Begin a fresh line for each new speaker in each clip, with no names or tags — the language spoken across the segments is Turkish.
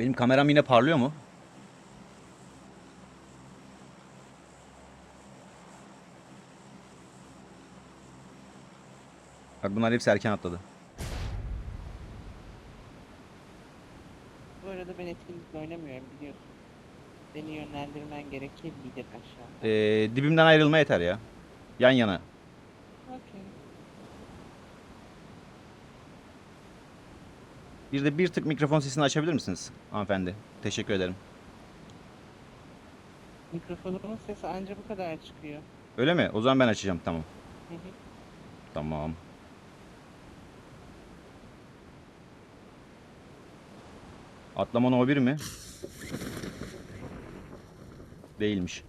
Benim kameram yine parlıyor mu? Bak bunlar hepsi erken atladı.
Bu arada ben etkinlikle oynamıyorum biliyorsun. Beni yönlendirmen gerekir midir aşağı?
Ee, dibimden ayrılma yeter ya. Yan yana.
Okey.
Bir de bir tık mikrofon sesini açabilir misiniz hanımefendi? Teşekkür ederim.
Mikrofonumun sesi anca bu kadar çıkıyor.
Öyle mi? O zaman ben açacağım. Tamam.
Hı hı.
Tamam. Atlama no 1 mi? Değilmiş.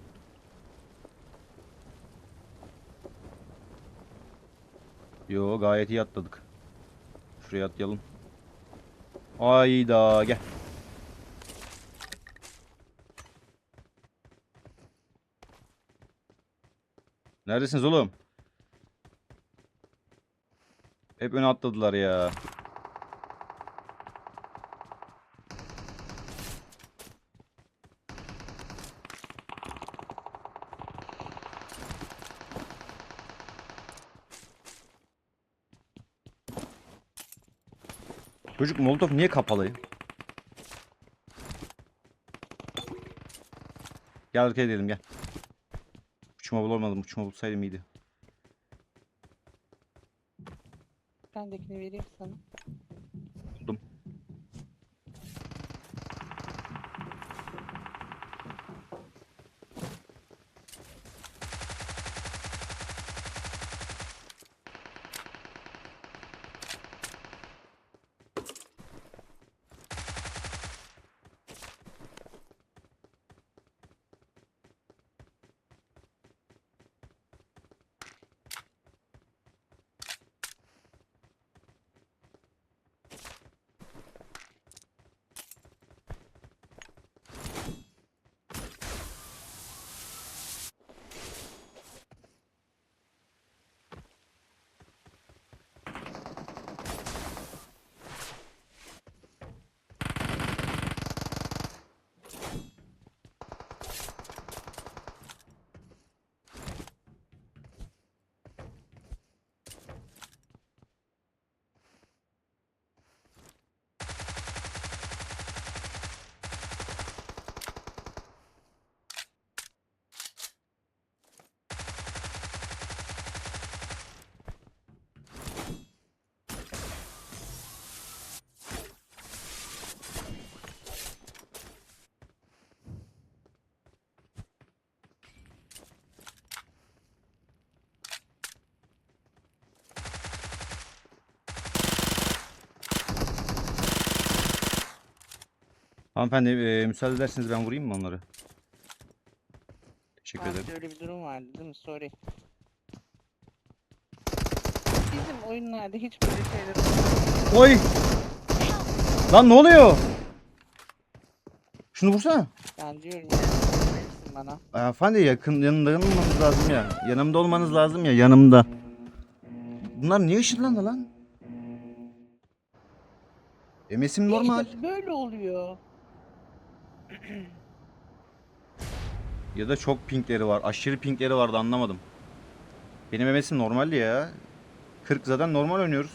Yo gayet iyi atladık. Şuraya atlayalım. Ayda gel. Neredesiniz oğlum? Hep öne atladılar ya. Çocuk Molotov niye kapalı? Gel hareket edelim gel. Uçma bulamadım. Uçma bulsaydım iyiydi.
Bendekini vereyim sana.
Hanımefendi e, müsaade ederseniz ben vurayım mı onları? Teşekkür
Abi
ederim.
öyle bir durum vardı değil mi? Sorry. Bizim oyunlarda hiç böyle şeyler olmuyor.
Oy! Lan ne oluyor? Şunu vursana.
Ben diyorum ya. verirsin bana.
Hanımefendi yakın yanında olmanız lazım ya. Yanımda olmanız lazım ya yanımda. Bunlar niye ışınlandı lan? MS'im normal.
İşte böyle oluyor.
Ya da çok pinkleri var. Aşırı pinkleri vardı anlamadım. Benim MS'im normaldi ya. 40 zaten normal oynuyoruz.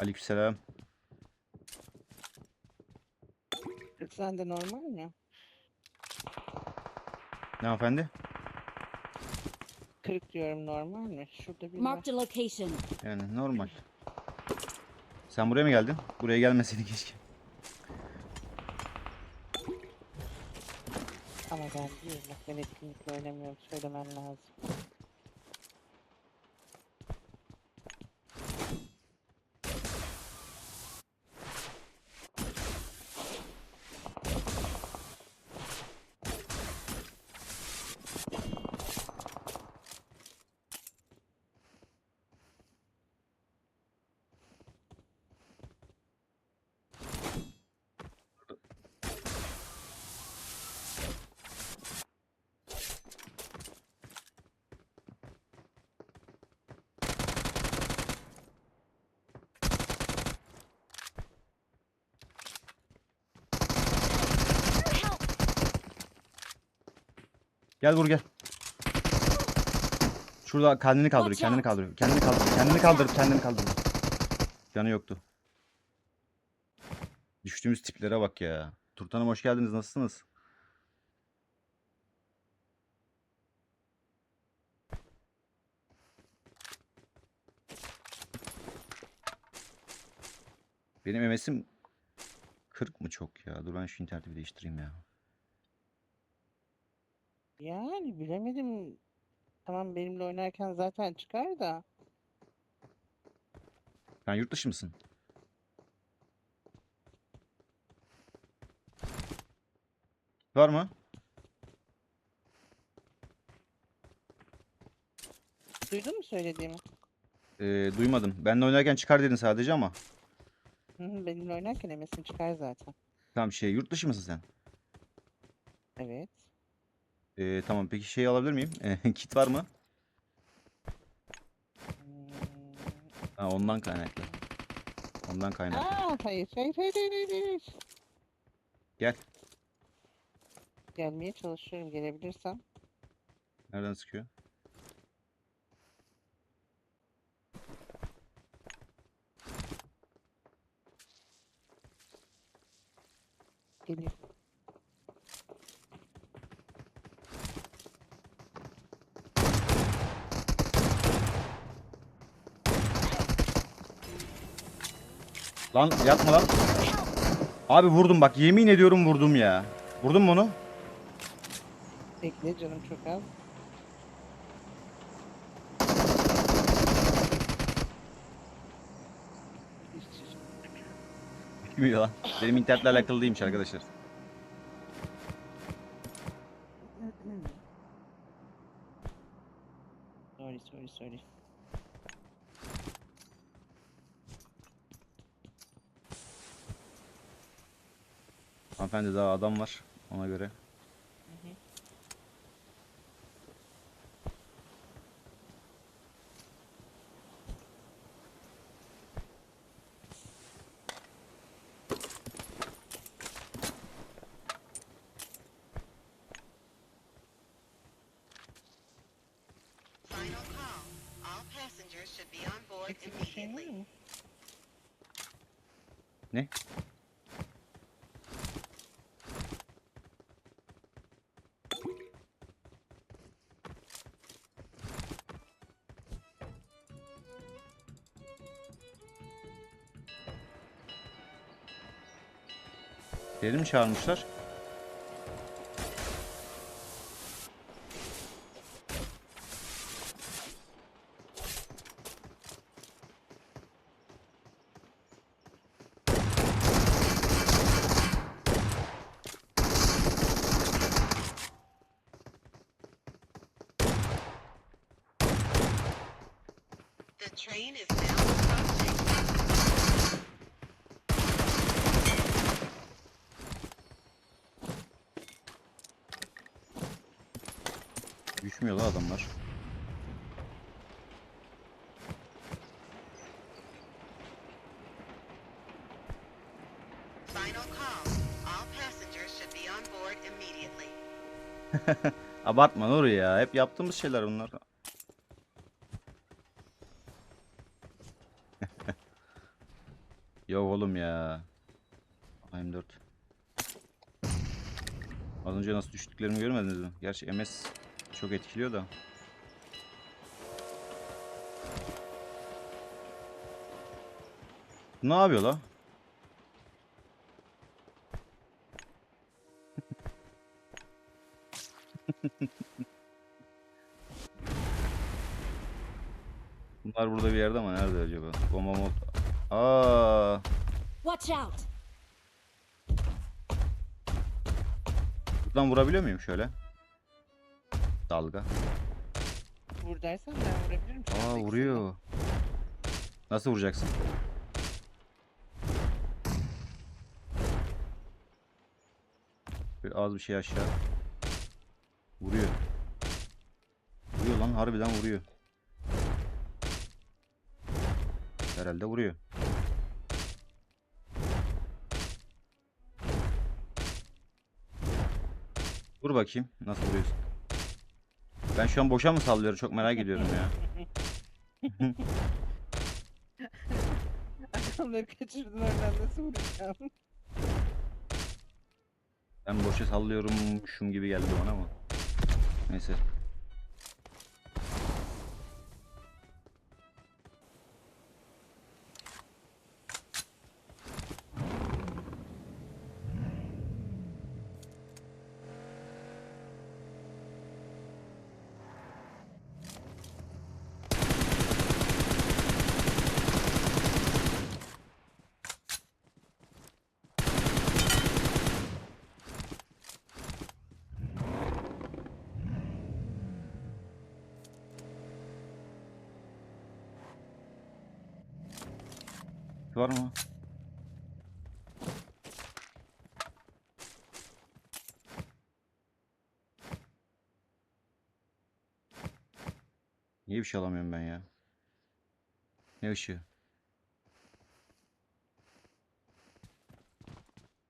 Aleykümselam.
Sen de normal mi?
Ne hanımefendi?
40 diyorum normal mi? Şurada bir var.
Marked a location.
Yani normal. Sen buraya mı geldin? Buraya gelmeseydin keşke.
Ama ben diyorum bak ben etkinlikle oynamıyorum. Söylemen lazım.
Gel vur gel. Şurada kendini kaldırıyor, kendini kaldırıyor. Kendini kaldırıyor, kendini kaldırıp kendini kaldırıyor. Canı yoktu. Düştüğümüz tiplere bak ya. Turtanım hoş geldiniz. Nasılsınız? Benim MS'im 40 mı çok ya? Dur ben şu interneti bir değiştireyim ya.
Yani bilemedim. Tamam benimle oynarken zaten çıkar da.
Sen yurt dışı mısın? Var mı?
Duydun mu söylediğimi?
Ee, duymadım. Benle oynarken çıkar dedin sadece ama.
Hı hı, benimle oynarken MS'in çıkar zaten.
Tamam şey yurt dışı mısın sen?
Evet.
Ee, tamam peki şey alabilir miyim? Kit var mı? Ha, ondan kaynaklı. Ondan kaynaklı.
Aa, hayır, hayır, hayır, hayır, hayır, hayır.
Gel.
Gelmeye çalışıyorum gelebilirsem.
Nereden sıkıyor?
Geliyor.
Lan yapma lan. Abi vurdum bak yemin ediyorum vurdum ya. Vurdun mu onu?
Bekle canım çok az.
Bilmiyor lan. Benim internetle alakalı değilmiş arkadaşlar.
Sorry, sorry, sorry.
Hanımefendi daha adam var ona göre.
Final call. All
Beni mi çağırmışlar?
The train is now
Düşmüyor la adamlar. Abartma Nuri ya. Hep yaptığımız şeyler bunlar. Yok oğlum ya. M4. Az önce nasıl düştüklerimi görmediniz mi? Gerçi MS çok etkiliyor da. Ne yapıyor la? Bunlar burada bir yerde ama nerede acaba? Bomba mod. Aa,
Watch out!
buradan vurabiliyor muyum şöyle? Dalga.
Vur dersen ben vurabilirim.
Aa
ikisini.
vuruyor. Nasıl vuracaksın? Bir az bir şey aşağı. Vuruyor. Vuruyor lan harbiden vuruyor. Herhalde vuruyor. Vur bakayım nasıl vuruyorsun. Ben şu an boşa mı sallıyorum? Çok merak ediyorum ya.
Adamları kaçırdın oradan nasıl vuracağım?
Ben boşa sallıyorumuşum gibi geldi bana ama. Neyse. Var mı? Niye bir şey alamıyorum ben ya? Ne ışığı?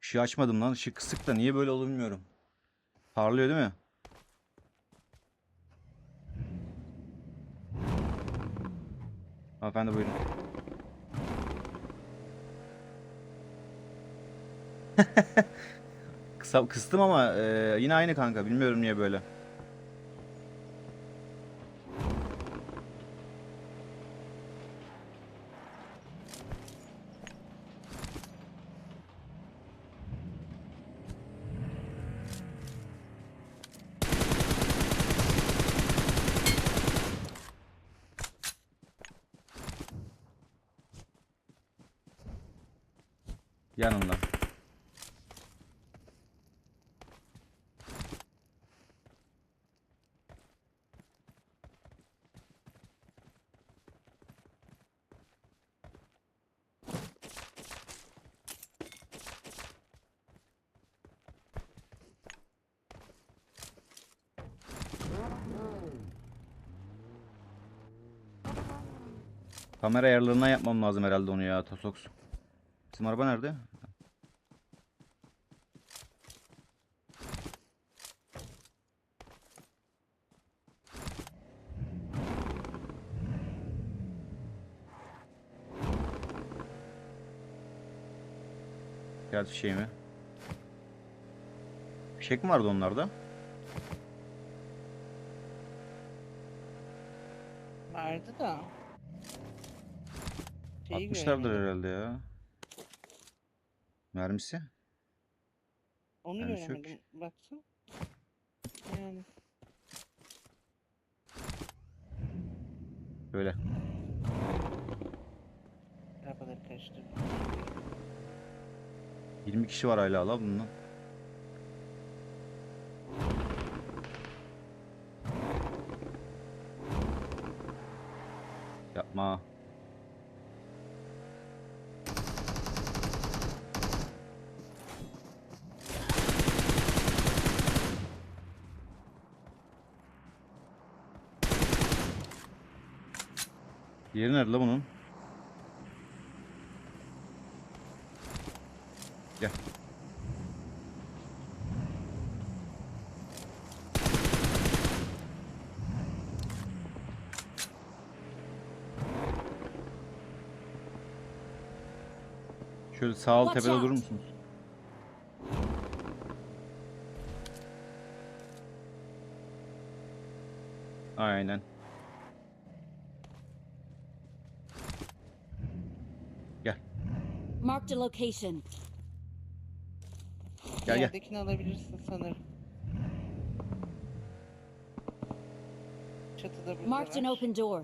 Işığı açmadım lan. Işık kısık da niye böyle oldu bilmiyorum. Parlıyor değil mi? Hanımefendi buyurun. Kısa, kıstım ama e, yine aynı kanka. Bilmiyorum niye böyle. Yanında. Kamera ayarlarından yapmam lazım herhalde onu ya Tosox. Bizim araba nerede? Gerçi şey mi? Fişek mi vardı onlarda?
Vardı da. Şeyi
Atmışlardır
göremedim.
herhalde ya. Mermisi?
Onu
Yani sök.
göremedim. Baksana. Yani.
Böyle.
Arabaları karıştırdım.
20 kişi var hala la bundan. Nerede la bunun? Gel. Şöyle sağ
Watch
tepede durur musunuz? Aynen.
Marked a location.
Gel gel.
Yerdekini alabilirsin sanırım. Çatıda burada
Marked an
var.
open door.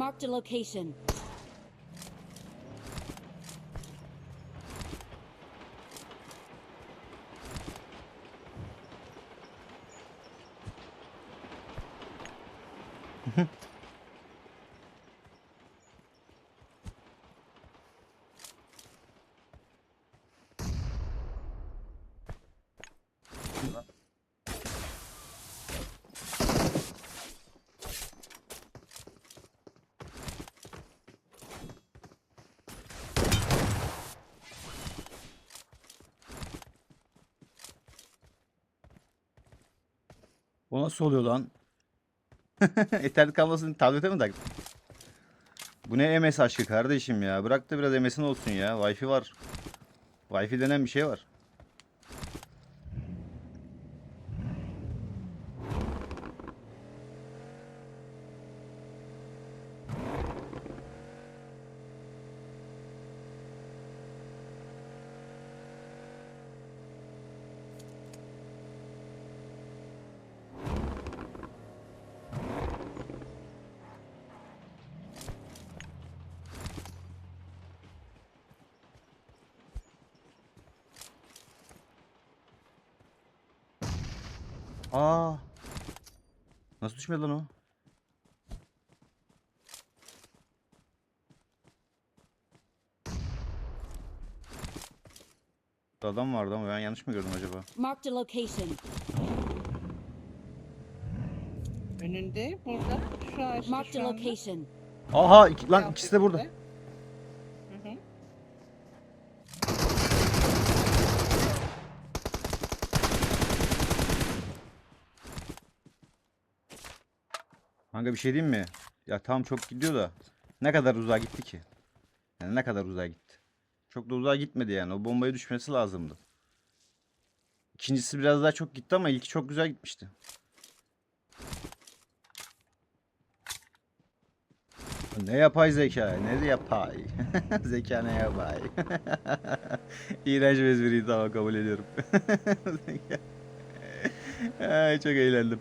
Marked a location.
Nasıl oluyor lan? Ethernet kablosunu tablete mi taktın? Bu ne MS aşkı kardeşim ya. Bırak da biraz MS'in olsun ya. Wi-Fi var. Wi-Fi denen bir şey var. Aa. Nasıl düşmedi lan o? Adam vardı ama ben yanlış mı gördüm acaba?
Marked a location.
Önünde burada şu ağaçta
Marked
şu
a
anda.
location.
Aha iki, lan ikisi de burada.
tepede. Hı hı.
Kanka bir şey diyeyim mi? Ya tam çok gidiyor da ne kadar uzağa gitti ki? Yani ne kadar uzağa gitti? Çok da uzağa gitmedi yani. O bombaya düşmesi lazımdı. İkincisi biraz daha çok gitti ama ilki çok güzel gitmişti. Ne yapay zeka? Ne yapay? zeka ne yapay? İğrenç bir espriydi tamam kabul ediyorum. Ay, çok eğlendim.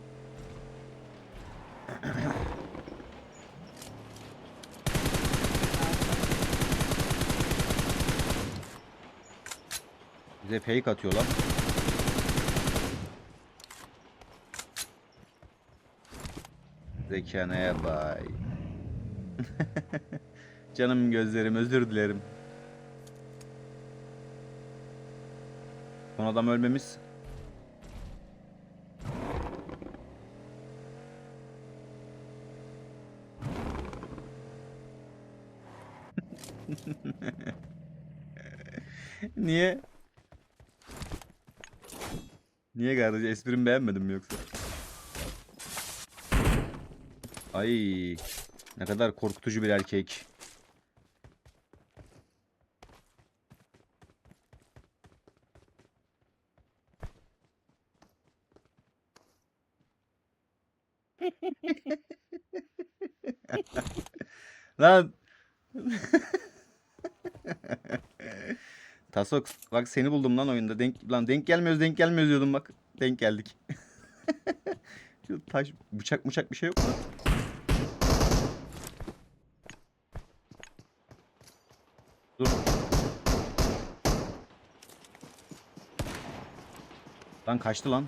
Bize fake atıyor lan. Zekanaya bay. Canım gözlerim özür dilerim. Son adam ölmemiz. Niye? Niye kardeş? Esprimi beğenmedin mi yoksa? Ay ne kadar korkutucu bir erkek. Lan. Tasok bak seni buldum lan oyunda. Denk lan denk gelmiyoruz denk gelmiyoruz diyordum bak. Denk geldik. Şu taş bıçak bıçak bir şey yok mu? Dur. Lan kaçtı lan.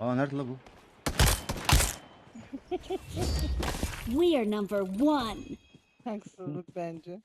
Aa nerede la bu?
We are number one.
Haksızlık bence.